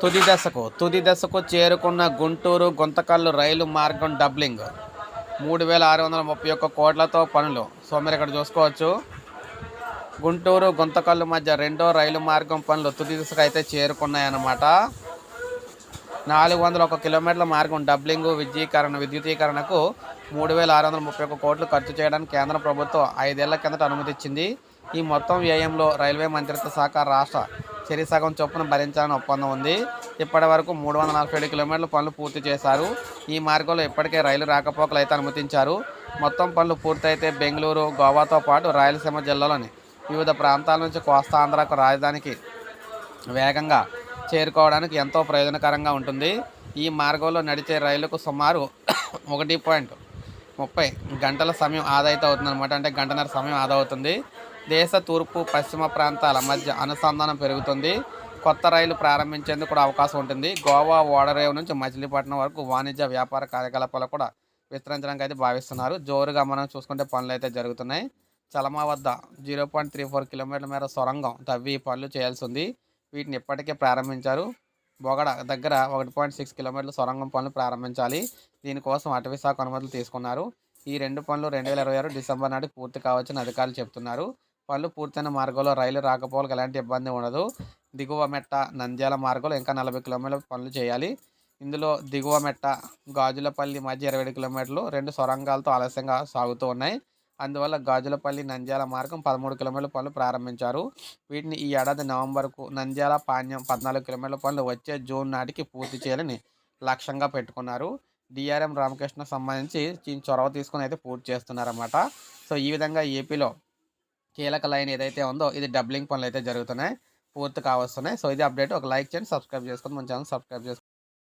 తుది దశకు తుది దశకు చేరుకున్న గుంటూరు గుంతకల్లు రైలు మార్గం డబ్లింగ్. మూడు వేల ఆరు వందల ముప్పై ఒక్క కోట్లతో పనులు. సో మీరు ఇక్కడ చూసుకోవచ్చు. గుంటూరు గుంతకల్లు మధ్య రెండో రైలు మార్గం పనులు తుది దశకు అయితే చేరుకున్నాయన్నమాట. నాలుగు వందల ఒక కిలోమీటర్ల మార్గం డబ్లింగ్ విద్యీకరణ విద్యుతీకరణకు మూడు వేల ఆరు వందల ముప్పై ఒక్క కోట్లు ఖర్చు చేయడానికి కేంద్ర ప్రభుత్వం ఐదేళ్ళ కిందట అనుమతిచ్చింది. ఈ మొత్తం వ్యయంలో రైల్వే మంత్రిత్వ శాఖ రాష్ట్ర చెరి సగం చొప్పున భరించాలని ఒప్పందం ఉంది. ఇప్పటి వరకు మూడు వందల నలభై ఏడు కిలోమీటర్ల పనులు పూర్తి చేశారు. ఈ మార్గంలో ఇప్పటికే రైలు రాకపోకలు అయితే అనుమతించారు. మొత్తం పనులు పూర్తయితే బెంగళూరు గోవాతో పాటు రాయలసీమ జిల్లాలోని వివిధ ప్రాంతాల నుంచి కోస్తాంధ్రకు రాజధానికి వేగంగా చేరుకోవడానికి ఎంతో ప్రయోజనకరంగా ఉంటుంది. ఈ మార్గంలో నడిచే రైలుకు సుమారు ఒకటి పాయింట్ ముప్పై గంటల సమయం ఆదా అయితే అవుతుంది అనమాట అంటే గంటన్నర సమయం ఆదా అవుతుంది. దేశ తూర్పు పశ్చిమ ప్రాంతాల మధ్య అనుసంధానం పెరుగుతుంది. కొత్త రైలు ప్రారంభించేందుకు కూడా అవకాశం ఉంటుంది. గోవా ఓడరేవు నుంచి మచిలీపట్నం వరకు వాణిజ్య వ్యాపార కార్యకలాపాలు కూడా విస్తరించడానికి అయితే భావిస్తున్నారు. జోరుగా మనం చూసుకుంటే పనులు అయితే జరుగుతున్నాయి. చలమా వద్ద జీరో పాయింట్ త్రీ ఫోర్ కిలోమీటర్ల మేర సొరంగం తవ్వి పనులు చేయాల్సి ఉంది. వీటిని ఇప్పటికే ప్రారంభించారు. బొగడ దగ్గర ఒకటి పాయింట్ సిక్స్ కిలోమీటర్ల సొరంగం పనులు ప్రారంభించాలి. దీనికోసం అటవీ శాఖ అనుమతులు తీసుకున్నారు. ఈ రెండు పనులు రెండు వేల ఇరవై ఆరు డిసెంబర్ నాటికి పూర్తి కావచ్చని అధికారులు చెప్తున్నారు. పనులు పూర్తయిన మార్గంలో రైలు రాకపోవడానికి ఎలాంటి ఇబ్బంది ఉండదు. దిగువ మెట్ట నంద్యాల మార్గంలో ఇంకా నలభై కిలోమీటర్ల పనులు చేయాలి. ఇందులో దిగువ మెట్ట గాజులపల్లి మధ్య ఇరవై కిలోమీటర్లు రెండు సొరంగాలతో ఆలస్యంగా సాగుతూ ఉన్నాయి. అందువల్ల గాజులపల్లి నంద్యాల మార్గం పదమూడు కిలోమీటర్ల పనులు ప్రారంభించారు. వీటిని ఈ ఏడాది నవంబర్కు నంద్యాల పాణ్యం పద్నాలుగు కిలోమీటర్ల పనులు వచ్చే జూన్ నాటికి పూర్తి చేయాలని లక్ష్యంగా పెట్టుకున్నారు. డిఆర్ఎం రామకృష్ణ సంబంధించి చొరవ తీసుకుని అయితే పూర్తి చేస్తున్నారన్నమాట. సో ఈ విధంగా ఏపీలో కీలక లైన్ ఏదైతే ఉందో ఇది డబ్లింగ్ పనులు అయితే జరుగుతున్నాయి. పూర్తి కావస్తున్నాయి. సో ఇది అప్డేట్. ఒక లైక్ చేయండి సబ్స్క్రైబ్ చేసుకొని మన ఛానల్ సబ్స్క్రైబ్ చేసుకోండి.